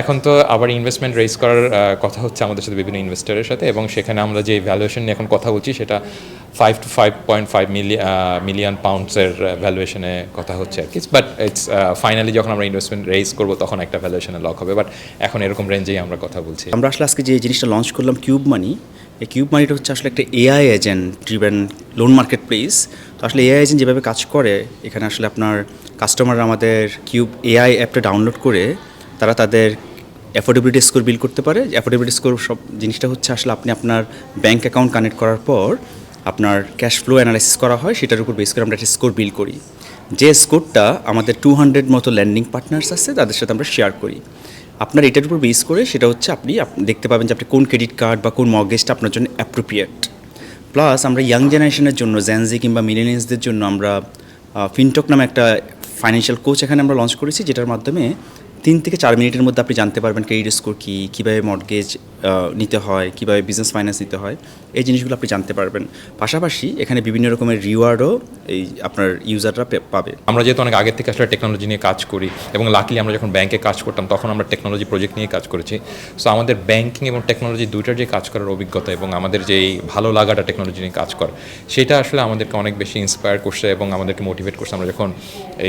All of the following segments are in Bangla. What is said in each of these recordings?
এখন তো আবার ইনভেস্টমেন্ট রেজ করার কথা হচ্ছে আমাদের সাথে বিভিন্ন ইনভেস্টরের সাথে এবং সেখানে আমরা যে ভ্যালুয়েশন নিয়ে এখন কথা বলছি সেটা five two five point five million পাউন্ডসের ভ্যালুয়েশনে কথা হচ্ছে আর কি। বাট ইটস ফাইনালি যখন আমরা ইনভেস্টমেন্ট রেজ করব তখন একটা ভ্যালুয়েশনে লক হবে। বাট এখন এরকম রেঞ্জেই আমরা কথা বলছি। আমরা আসলে আজকে যে জিনিসটা লঞ্চ করলাম কিউব মানি এই কিউব মানিটা হচ্ছে আসলে একটা AI agent driven loan market place তো আসলে এআই এজেন্ট যেভাবে কাজ করে, এখানে আসলে আপনার কাস্টমাররা আমাদের কিউব এআই অ্যাপটা ডাউনলোড করে, তারা তাদের অ্যাফোর্ডেবিলিটি স্কোর বিল করতে পারে। অ্যাফোর্ডেবিলিটি স্কোর সব জিনিসটা হচ্ছে আসলে আপনি আপনার ব্যাঙ্ক অ্যাকাউন্ট কানেক্ট করার পর আপনার ক্যাশ ফ্লো অ্যানালাইসিস করা হয়, সেটার উপর বেস করে আমরা একটা স্কোর বিল করি। যে স্কোরটা আমাদের টু হান্ড্রেড মতো ল্যান্ডিং পার্টনার্স আছে, তাদের সাথে আমরা শেয়ার করি। আপনার এটার উপর বেস করে সেটা হচ্ছে আপনি দেখতে পাবেন যে আপনি কোন ক্রেডিট কার্ড বা কোন মর্গেজটা আপনার জন্য অ্যাপ্রোপ্রিয়েট প্লাস আমরা ইয়াং জেনারেশনের জন্য জ্যানজি কিংবা মিলেনিয়াসদের জন্য আমরা ফিনটক নামে একটা ফাইন্যান্সিয়াল কোচ এখানে আমরা লঞ্চ করেছি, যেটার মাধ্যমে তিন থেকে চার মিনিটের মধ্যে আপনি জানতে পারবেন ক্রেডিট স্কোর কী, কীভাবে মর্গেজ নিতে হয়, কীভাবে বিজনেস ফাইন্যান্স নিতে হয়, এই জিনিসগুলো আপনি জানতে পারবেন। পাশাপাশি এখানে বিভিন্ন রকমের রিওয়ার্ডও এই আপনার ইউজাররা পাবে। আমরা যেহেতু অনেক আগের থেকে আসলে টেকনোলজি নিয়ে কাজ করি এবং লাকিলি আমরা যখন ব্যাংকে কাজ করতাম তখন আমরা টেকনোলজি প্রজেক্ট নিয়ে কাজ করেছি। সো আমাদের ব্যাংকিং এবং টেকনোলজি দুইটার যে কাজ করার অভিজ্ঞতা এবং আমাদের যে ভালো লাগাটা টেকনোলজি নিয়ে কাজ করা, সেটা আসলে আমাদেরকে অনেক বেশি ইন্সপায়ার করছে এবং আমাদেরকে মোটিভেট করছে। আমরা যখন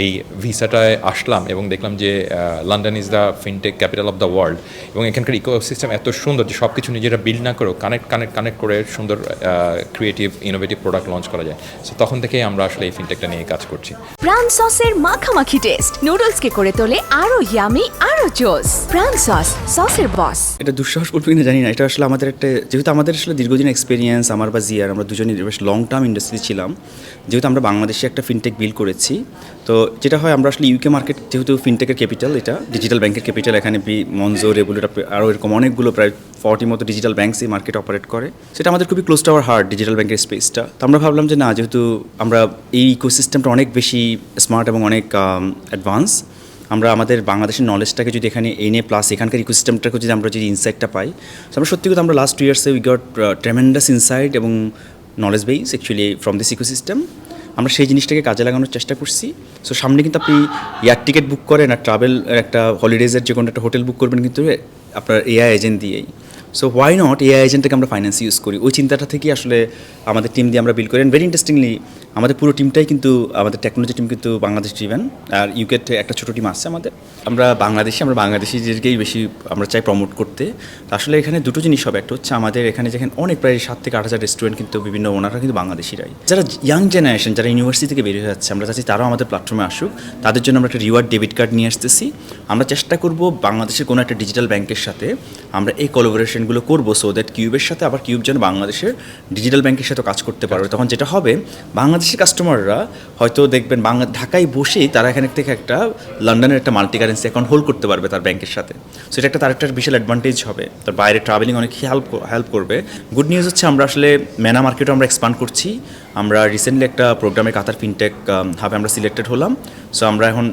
এই ভিসাটায় আসলাম এবং দেখলাম যে London is the fintech capital of the world এবং এখানকার ইকোসিস্টেম এত সুন্দর যে সব কিছু নিজেরা বিল্ড না করেও কানেক্ট কানেক্ট কানেক্ট করে সুন্দর ক্রিয়েটিভ ইনোভেটিভ প্রোডাক্ট লঞ্চ করা যায়। সো তখন থেকেই আমরা আসলে এই ফিনটেকটা নিয়ে কাজ করছি। প্রাণ সসের মাখামাখি টেস্ট নুডলসকে করে তোলে আরও ইয়ামি আরও জোস প্রাণ সস সসের বস এটা দুঃসাহস বলব কিনা জানি না এটা আসলে আমাদের একটা যেহেতু আমাদের আসলে দীর্ঘদিন এক্সপিরিয়েন্স আমার বা জিয়ার আমরা দুজনই বেশ লং টার্ম ইন্ডাস্ট্রি ছিলাম। যেহেতু আমরা বাংলাদেশে একটা ফিনটেক বিল করেছি তো যেটা হয় আমরা আসলে ইউকে মার্কেট যেহেতু ফিনটেকের ক্যাপিটাল এটা ডিজিটাল ব্যাংকের ক্যাপিটাল এখানে বি মনজো রেগুলেট আরও এরকম অনেকগুলো প্রায় ফর্টি মতো ডিজিটাল ব্যাংকস এই মার্কেট অপারেট করে। সেটা আমাদের খুবই close to our heart digital ব্যাংকের স্পেসটা তো আমরা ভাবলাম যে না, যেহেতু আমরা এই ইকোসিস্টেমটা অনেক বেশি স্মার্ট এবং অনেক অ্যাডভান্স আমরা আমাদের বাংলাদেশের নলেজটাকে যদি এখানে এনে প্লাস এখানকার ইকোসিস্টেমটাকে যদি আমরা যদি ইনসাইটটা পাই, তো আমরা সত্যি কথা আমরা লাস্ট টু ইয়ার্সে উই গট ট্রেমেন্ডাস ইনসাইট এবং knowledge base actually from this ecosystem আমরা সেই জিনিসটাকে কাজে লাগানোর চেষ্টা করছি। সো সামনে কিন্তু আপনি এয়ার টিকিট বুক করেন আর ট্রাভেল একটা হলিডেজের যে কোনো একটা হোটেল বুক করবেন, কিন্তু আপনার এআই এজেন্ট দিয়েই। সো হোয়াই নট এআই এজেন্টকে আমরা ফাইন্যান্স ইউজ করি? ওই চিন্তাটা থেকেই আসলে আমাদের টিম দিয়ে আমরা বিল করি। ভেরি ইন্টারেস্টিংলি আমাদের পুরো টিমটাই কিন্তু, আমাদের টেকনোলজি টিম কিন্তু বাংলাদেশ ড্রিভেন আর ইউকেতে একটা ছোটো টিম আসছে আমাদের। আমরা বাংলাদেশি, আমরা বাংলাদেশিদেরকেই বেশি, আমরা চাই প্রমোট করতে। আসলে এখানে দুটো জিনিস হবে। একটা হচ্ছে আমাদের এখানে যেখানে অনেক প্রায় সাত থেকে আট হাজার রেস্টুরেন্ট কিন্তু, বিভিন্ন ওনাররা কিন্তু বাংলাদেশিরাই। যারা ইয়াং জেনারেশন যারা ইউনিভার্সিটি থেকে বেরিয়ে যাচ্ছে, আমরা চাচ্ছি তারাও আমাদের প্ল্যাটফর্মে আসুক। তাদের জন্য আমরা একটা রিওয়ার্ড ডেবিট কার্ড নিয়ে আসতেছি। আমরা চেষ্টা করব বাংলাদেশের কোনো একটা ডিজিটাল ব্যাংকের সাথে আমরা এই কোলাবোরেশনগুলো করব সো দ্যাট কিউবের সাথে আবার কিউব যেন বাংলাদেশের ডিজিটাল ব্যাংকের সাথে কাজ করতে পারবে তখন যেটা হবে, বাংলাদেশের কাস্টমাররা হয়তো দেখবেন বাংলা ঢাকায় বসেই তারা এখানে থেকে একটা লন্ডনের একটা মাল্টি কারেন্সি অ্যাকাউন্ট হোল্ড করতে পারবে তার ব্যাংকের সাথে। সো এটা একটা তার একটা বিশাল অ্যাডভান্টেজ হবে। তার বাইরে ট্রাভেলিং অনেক হেল্প হেল্প করবে। গুড নিউজ হচ্ছে আমরা আসলে মেনা মার্কেটও আমরা এক্সপান্ড করছি। আমরা রিসেন্টলি একটা প্রোগ্রামে কাতার ফিনটেক হাবে আমরা সিলেক্টেড হলাম। সো আমরা এখন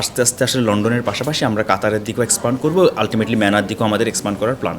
আস্তে আস্তে আসলে লন্ডনের পাশাপাশি আমরা কাতারের দিকেও এক্সপান্ড করব। আলটিমেটলি ম্যানার দিকেও আমাদের এক্সপান্ড করার প্ল্যান